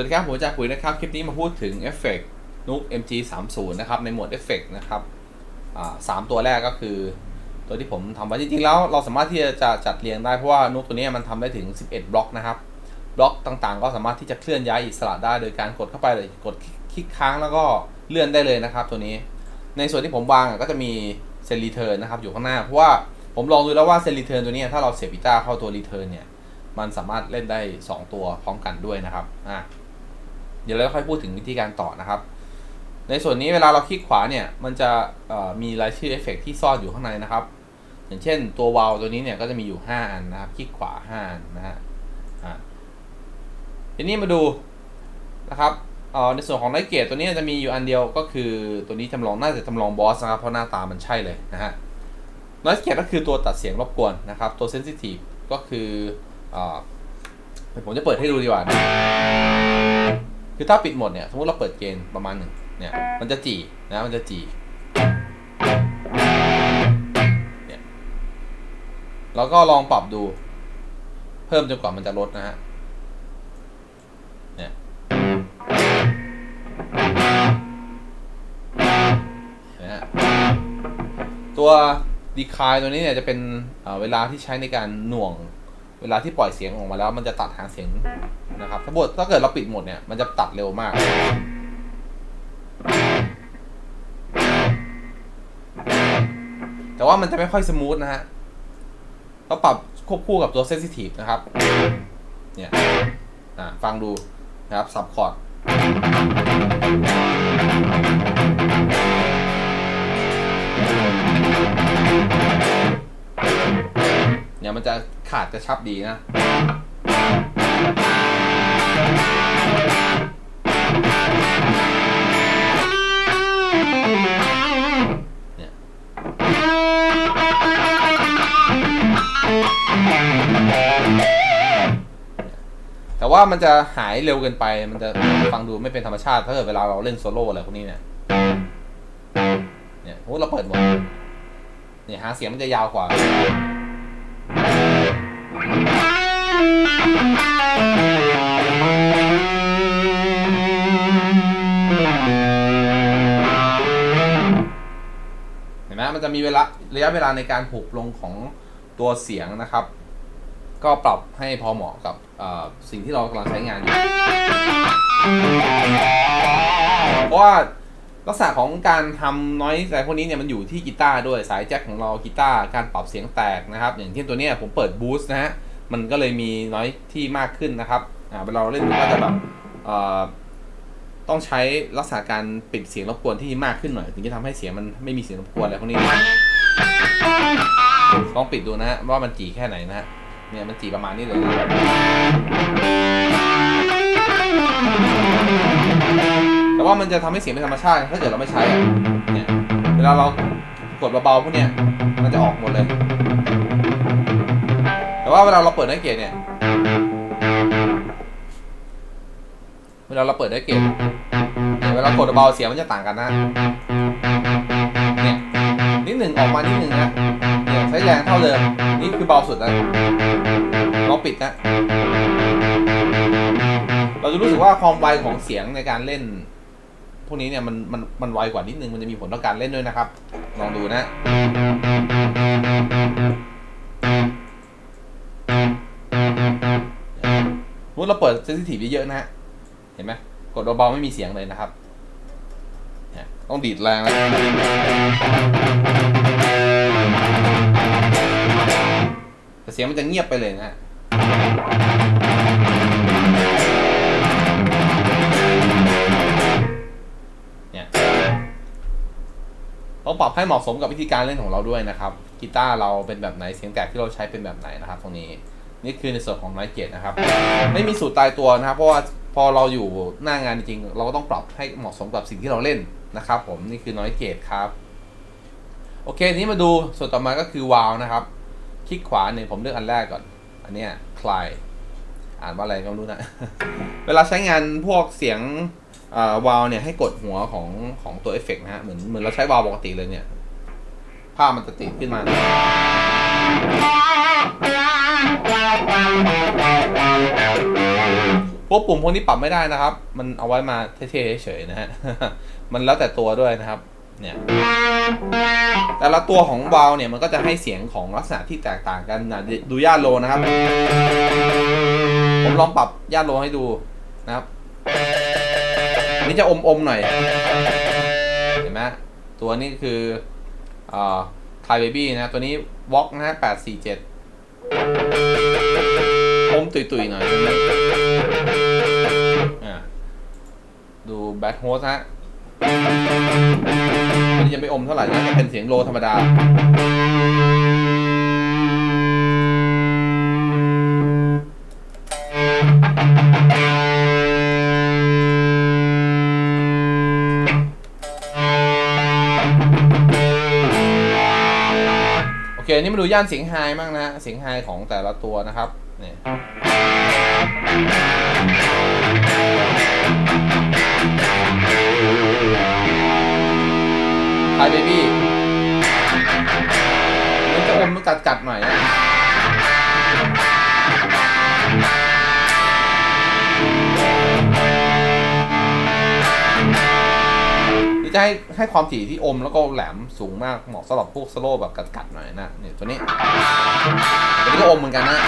วัสดีครับผมจากปุ๋ยนะครับ คลิปนี้มาพูดถึงเอฟเฟกต์นุก MG 3 0 นะครับ ในหมวดเอฟเฟกต์นะครับสามตัวแรกก็คือ ตัวที่ผมทำไว้จริงๆแล้วเราสามารถที่จะจัดเรียงได้ เพราะว่านุกตัวนี้มันทำได้ถึง 11 บล็อกนะครับ บล็อกต่างๆ ก็สามารถที่จะเคลื่อนย้ายอิสระได้โดยการกดเข้าไปเลยกดคลิกค้างแล้วก็เลื่อนได้เลยนะครับ ตัวนี้ ในส่วนที่ผมวางก็จะมีเซนรีเทิร์นนะครับอยู่ข้างหน้า เพราะว่าผมลองดูแล้วว่าเซนรีเทิร์นตัวนี้ถ้าเราเสียบกีตาเข้าตัวรีเทิร์นเนี่ยมันสามารถเล่นได้ 2 ตัวพร้อมกันด้วยนะครับ อะ เดี๋ยวเราค่อยพูดถึงวิธีการต่อนะครับ ในส่วนนี้เวลาเราคลิกขวาเนี่ย มันจะมีรายชื่อเอฟเฟกที่ซ่อนอยู่ข้างในนะครับ อย่างเช่นตัววาลตัวนี้เนี่ยก็จะมีอยู่ 5 อันนะครับ คลิกขวา5อันนะฮะอ่าทีนี้มาดูนะครับในส่วนของไลท์เกตตัวนี้จะมีอยู่อันเดียวก็คือตัวนี้จำลองน่าจะจำลองบอสนะครับเพราะหน้าตามันใช่เลยนะฮะไลท์เกตก็คือตัวตัดเสียงรบกวนนะครับ ตัวเซนซิทีฟก็คืออผมจะเปิดให้ดูดีกว่านะ คือถ้าปิดหมดเนี่ยสมมติเราเปิดเกณฑ์ประมาณหนึ่งเนี่ยมันจะจีนะมันจะจีเนี่ยเราก็ลองปรับดู เพิ่มจนกว่ามันจะลดนะฮะเนี่ยนะตัวดีคายตัวนี้เนี่ยจะเป็นเวลาที่ใช้ในการหน่วง เวลาที่ปล่อยเสียงออกมาแล้วมันจะตัดหางเสียงนะครับ ถ้าบทถ้าเกิดเราปิดหมดเนี่ย มันจะตัดเร็วมาก แต่ว่ามันจะไม่ค่อยสมูทนะฮะเราปรับควบคู่กับตัวเซนซิทีฟนะครับ เนี่ยฟังดูนะครับซับคอร์ด เนี่ยมันจะขาดกระชับดีนะแต่ว่ามันจะหายเร็วเกินไป มันจะฟังดูไม่เป็นธรรมชาติ ถ้าเกิดเวลาเราเล่นโซโล่อะไรพวกนี้เนี่ย เนี่ยโอ้เราเปิดหมดเนี่ยหาเสียงมันจะยาวกว่า มันจะมีเวลาระยะเวลาในการหุบลงของตัวเสียงนะครับ ก็ปรับให้พอเหมาะกับสิ่งที่เรากำลังใช้งานอยู่เพราะว่าลักษณะของการทำน้อยสายพวกนี้เนี่ยมันอยู่ที่กีตาร์ด้วยสายแจ็คของเรากีตาร์การปรับเสียงแตกนะครับ อย่างเช่นตัวนี้ผมเปิดบูสต์นะฮะมันก็เลยมีน้อยที่มากขึ้นนะครับเวลาเราเล่นก็จะแบบ ต้องใช้ลักษณะการปิดเสียงรบกวนที่มากขึ้นหน่อย ถึงจะทำให้เสียงมันไม่มีเสียงรบกวนอะไรพวกนี้ลองปิดดูนะฮะว่ามันจีแค่ไหนนะฮะเนี่ยมันจีประมาณนี้เลยนะแต่ว่ามันจะทำให้เสียงเป็นธรรมชาติ ถ้าเกิดเราไม่ใช้เนี่ยเวลาเรากดเบาๆพวกเนี้ยมันจะออกหมดเลย แต่ว่าเวลาเราเปิดได้เกียรเนี่ย เวลาเราเปิดได้เกมเวลากดเบาเสียงมันจะต่างกันนะเนี่ยนิดหนึ่งออกมานิดหนึ่งนะเนี่ยใช้แรงเท่าเดิมนี่คือเบาสุดแล้วลองปิดนะ เราจะรู้สึกว่าความไวของเสียงในการเล่น พวกนี้เนี่ยมันมันมันไวกว่านิดนึงมันจะมีผลต่อการเล่นด้วยนะครับ ลองดูนะมุดเราเปิดเซนซิทีฟเยอะๆนะฮะ เห็นไหมกดเบาๆไม่มีเสียงเลยนะครับ ต้องดีดแรงแล้วแต่เสียงมันจะเงียบไปเลยนะฮะเนี่ยต้องปรับให้เหมาะสมกับวิธีการเล่นของเราด้วยนะครับกีตาร์เราเป็นแบบไหนเสียงแตกที่เราใช้เป็นแบบไหนนะครับ ตรงนี้ นี่คือในส่วนของไนท์เกตนะครับ ไม่มีสูตรตายตัวนะครับ เพราะว่าพอเราอยู่หน้างานจริงๆเราก็ต้องปรับให้เหมาะสมกับสิ่งที่เราเล่นนะครับผมนี่คือน้อยเกตครับโอเคนี้มาดูส่วนต่อมาก็คือวาลนะครับ คลิกขวาเนี่ยผมเลือกอันแรกก่อน อันเนี้ยคลายอ่านว่าอะไรก็ไม่รู้นะ เวลาใช้งานพวกเสียงวาลเนี่ยให้กดหัวของของตัวเอฟเฟกนะฮะเหมือนเหมือนเราใช้วาลปกติเลยเนี่ย ภาพมันจะติดขึ้นมา พวกปุ่มพวกนี้ปรับไม่ได้นะครับ มันเอาไว้มาเท่ๆเฉยๆนะฮะ มันแล้วแต่ตัวด้วยนะครับ เนี่ย แต่ละตัวของวาล์เนี่ยมันก็จะให้เสียงของลักษณะที่แตกต่างกันนะดูย่าโลนะครับ ผมลองปรับย่าโลให้ดูนะครับอันนี้จะอมอมๆหน่อย เห็นไหมตัวนี้คืออ่าคายเบบี้นะ ตัวนี้วอล์กนะฮะแปดสี่เจ็ด อมตุยๆหน่อยอ่าดูแบทโฮสฮะอันนี้จะไม่อมเท่าไหร่นะจะเป็นเสียงโลธรรมดาโอเคอันนี้มาดูย่านเสียงไฮบ้างนะ เสียงไฮของแต่ละตัวนะครับ ไฮเบบี้มันจะอมมันกัดกัดหน่อยนะนี่จะให้ให้ความถี่ที่อมแล้วก็แหลมสูงมากเหมาะสำหรับพวกสโลว์แบบกัดๆหน่อยนะเนี่ยตัวนี้ตัวนี้ก็อมเหมือนกันนะ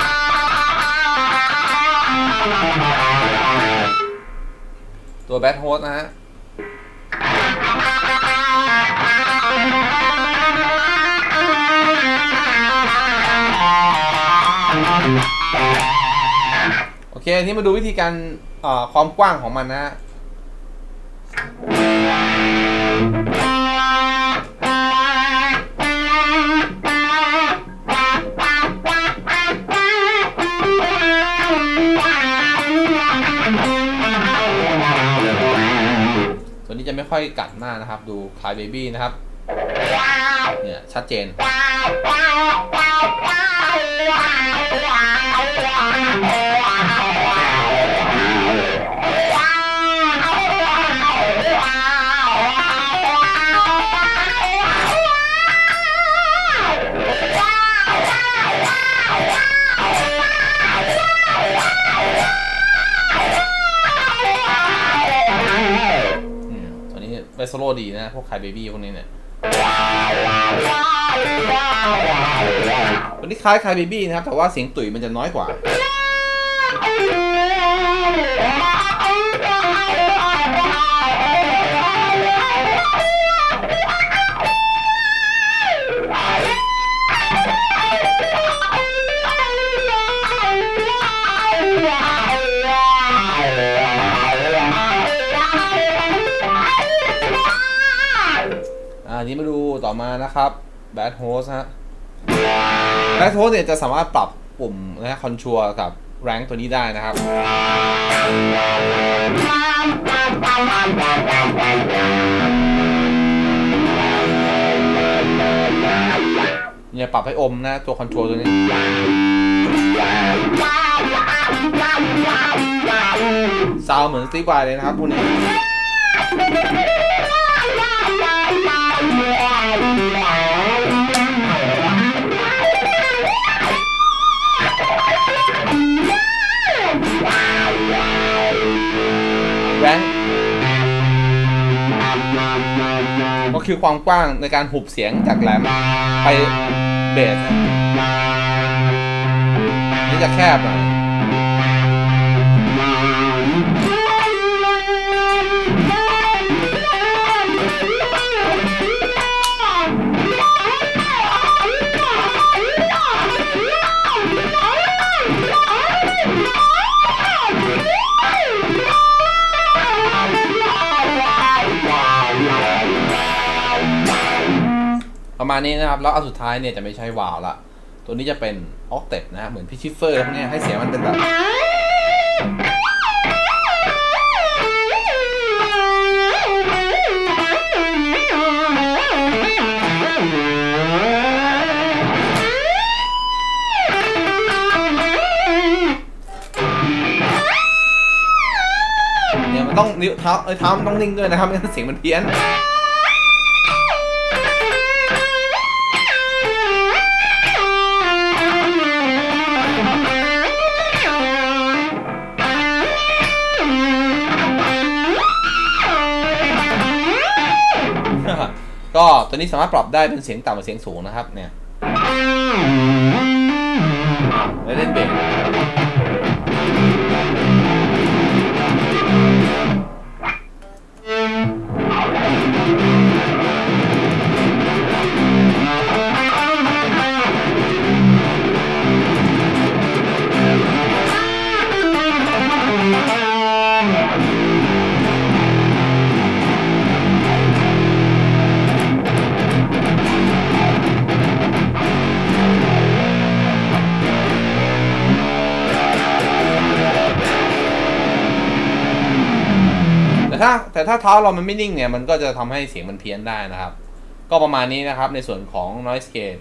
ตัวแบทโฮสนะฮะโอเคอันนี้มาดูวิธีการความกว้างของมันนะ อยกัดมากนะครับ ดูคลายเบบี้นะครับ เนี่ยชัดเจน ดีนะ พวกคลายเบบี้พวกนี้เนี่ยตัวนี้คล้ายคลายเบบี้นะครับ แต่ว่าเสียงตุ๋ยมันจะน้อยกว่า นี้มาดูต่อมานะครับแบทโฮสฮะแบทโฮสเนี่ยจะสามารถปรับปุ่มนะคอนชัวกับแรงตัวนี้ได้นะครับ เนี่ยปรับให้อมนะตัวคอนโทรลตัวนี้ ซาวเหมือนสตีฟไวเลยนะครับพวกนี้ แรงก็คือความกว้างในการหุบเสียงจากแหลมไปเบสนะนี่จะแคบหน่อย ณนี้นะครับ แล้วอันสุดท้ายเนี่ยจะไม่ใช่วาล์วละ ตัวนี้จะเป็นออกเต็ปนะฮะเหมือนพิชิฟเฟอร์พวกเนี้ยให้เสียงมันเป็นแบบเนี่ยมันต้องนิ้วเท้าเอ้ยเท้ามันต้องนิ่งด้วยนะครับไม่งั้นเสียงมันเพี้ยน ตัวนี้สามารถปรับได้เป็นเสียงต่ำกับเสียงสูงนะครับเนี่ยแล้วเล่นเบส ถ้าแต่ถ้าเท้าเรามันไม่นิ่งเนี่ยมันก็จะทำให้เสียงมันเพี้ยนได้นะครับ ก็ประมาณนี้นะครับในส่วนของ noise gate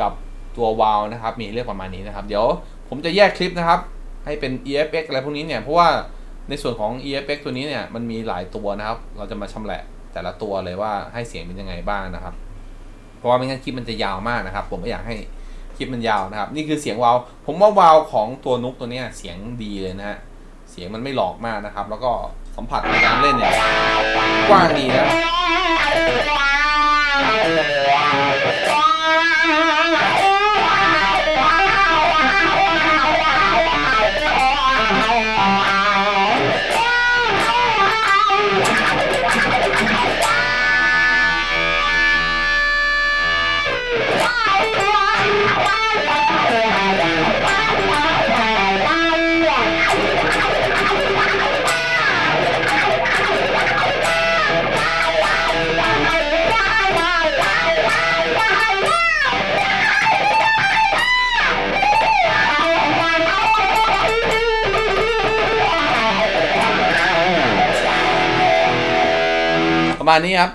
กับตัว w o w นะครับ มีเรื่องประมาณนี้นะครับ เดี๋ยวผมจะแยกคลิปนะครับ ให้เป็น EFX อะไรพวกนี้เนี่ยเพราะว่าในส่วนของ EFX ตัวนี้เนี่ยมันมีหลายตัวนะครับ เราจะมาชำแหละแต่ละตัวเลยว่าให้เสียงเป็นยังไงบ้างนะครับ เพราะว่าไม่งั้นคลิปมันจะยาวมากนะครับ ผมไม่อยากให้คลิปมันยาวนะครับ นี่คือเสียงวาล์วผมว่าวาล์วของตัวนุกตัวนี้เสียงดีเลยนะฮะเสียงมันไม่หลอกมากนะครับ แล้วก็ สัมผัสในการเล่นเนี่ยกว้างดีนะ มาณนี้ครับ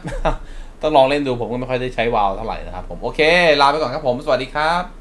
ต้องลองเล่นดูผมก็ไม่ค่อยได้ใช้วาล์วเท่าไหร่นะครับผม โอเค ลาไปก่อนครับผม สวัสดีครับ